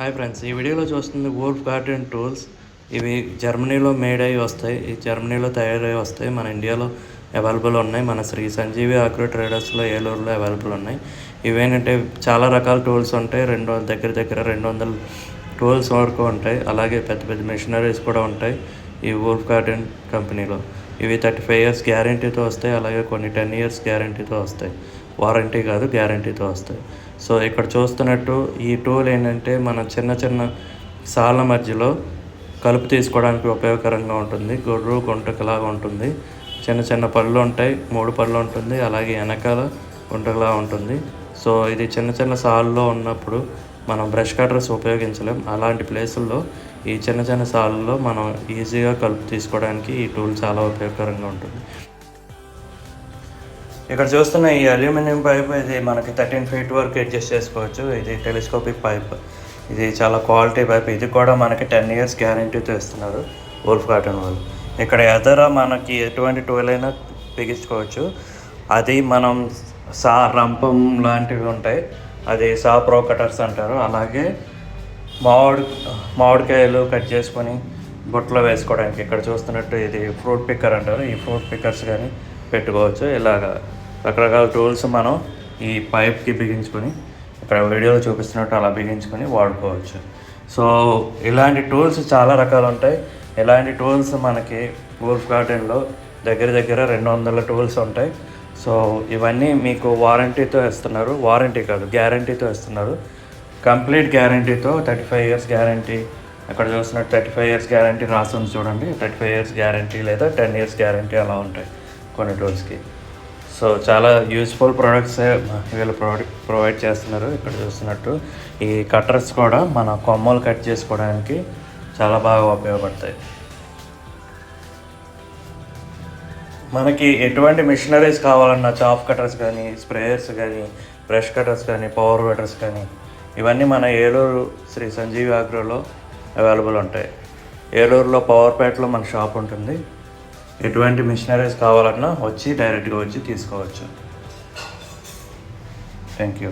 Hi friends ఈ వీడియోలో చూస్తుంది వోల్ఫ్ గార్డెన్ టూల్స్ ఇవి జర్మనీలో మేడ్ అయ్యి వస్తాయి. ఈ జర్మనీలో తయారై వస్తాయి. మన ఇండియాలో అవైలబుల్ ఉన్నాయి. మన శ్రీ సంజీవి ఆగ్రో ట్రేడర్స్లో ఏలూరులో అవైలబుల్ ఉన్నాయి. ఇవేంటంటే చాలా రకాల టూల్స్ ఉంటాయి. రెండు వందల దగ్గర దగ్గర రెండు వందల టూల్స్ వరకు ఉంటాయి. అలాగే పెద్ద పెద్ద మిషనరీస్ కూడా ఉంటాయి. ఈ వోల్ఫ్ గార్డెన్ కంపెనీలో. ఇవి థర్టీ ఫైవ్ ఇయర్స్ గ్యారంటీతో వస్తాయి అలాగే కొన్ని టెన్ ఇయర్స్ గ్యారంటీతో వస్తాయి. వారంటీ కాదు గ్యారంటీతో వస్తాయి. సో ఇక్కడ చూస్తున్నట్టు ఈ టూల్ ఏంటంటే మన చిన్న చిన్న సాల మధ్యలో కలుపు తీసుకోవడానికి ఉపయోగకరంగా ఉంటుంది. గొర్రు గుంటకలాగా ఉంటుంది. చిన్న చిన్న పళ్ళు ఉంటాయి మూడు పళ్ళు ఉంటుంది అలాగే వెనకాల గుంటకలా ఉంటుంది. సో ఇది చిన్న చిన్న సాల్లో ఉన్నప్పుడు మనం బ్రష్ కటర్స్ ఉపయోగించలేం. అలాంటి ప్లేసుల్లో ఈ చిన్న చిన్న సాల్లో మనం ఈజీగా కలుపు తీసుకోవడానికి ఈ టూల్ చాలా ఉపయోగకరంగా ఉంటుంది. ఇక్కడ చూస్తున్న ఈ అల్యూమినియం పైప్ ఇది మనకి థర్టీన్ ఫీట్ వరకు అడ్జస్ట్ చేసుకోవచ్చు. ఇది టెలిస్కోపిక్ పైప్. ఇది చాలా క్వాలిటీ పైప్. ఇది కూడా మనకి టెన్ ఇయర్స్ గ్యారంటీతో ఇస్తున్నారు వోల్ఫ్ కాటన్ వాళ్ళు. ఇక్కడ ఎదర మనకి ఎటువంటి టూల్ అయినా బిగించుకోవచ్చు. అది మనం సా రంపం లాంటివి ఉంటాయి. అది సా ప్రో కటర్స్ అంటారు. అలాగే మామిడి మామిడికాయలు కట్ చేసుకొని బుట్టలో వేసుకోవడానికి ఇక్కడ చూస్తున్నట్టు ఇది ఫ్రూట్ పిక్కర్ అంటారు. ఈ ఫ్రూట్ పిక్కర్స్ కానీ పెట్టుకోవచ్చు. ఇలాగ రకరకాల టూల్స్ మనం ఈ పైప్కి బిగించుకొని ఇక్కడ వీడియోలో చూపిస్తున్నట్టు అలా బిగించుకొని వాడుకోవచ్చు. సో ఇలాంటి టూల్స్ చాలా రకాలు ఉంటాయి. ఇలాంటి టూల్స్ మనకి గోల్ఫ్ గార్డెన్లో దగ్గర దగ్గర రెండు వందల టూల్స్ ఉంటాయి. సో ఇవన్నీ మీకు వారంటీతో ఇస్తున్నారు వారంటీ కాదు గ్యారంటీతో ఇస్తున్నారు కంప్లీట్ గ్యారంటీతో థర్టీ ఫైవ్ ఇయర్స్ గ్యారంటీ అక్కడ చూసినట్టు థర్టీ ఫైవ్ ఇయర్స్ గ్యారంటీ రాస్తుంది చూడండి. థర్టీ ఫైవ్ ఇయర్స్ గ్యారంటీ లేదా టెన్ ఇయర్స్ గ్యారంటీ అలా ఉంటాయి కొన్ని టూల్స్కి సో చాలా యూస్ఫుల్ ప్రొడక్ట్స్ వీళ్ళు ప్రొవైడ్ ప్రొవైడ్ చేస్తున్నారు ఇక్కడ చూస్తున్నట్టు. ఈ కట్టర్స్ కూడా మన కొమ్మలు కట్ చేసుకోవడానికి చాలా బాగా ఉపయోగపడతాయి. మనకి ఎటువంటి మిషనరీస్ కావాలన్నా చాప్ కట్టర్స్ కానీ స్ప్రేయర్స్ కానీ బ్రష్ కట్టర్స్ కానీ పవర్ కటర్స్ కానీ ఇవన్నీ మన ఏలూరు శ్రీ సంజీవి ఆగ్రోలో అవైలబుల్ ఉంటాయి. ఏలూరులో పవర్పేటలో మన షాప్ ఉంటుంది. ఎటువంటి మిషనరీస్ కావాలన్నా వచ్చి డైరెక్ట్గా వచ్చి తీసుకోవచ్చు. Thank you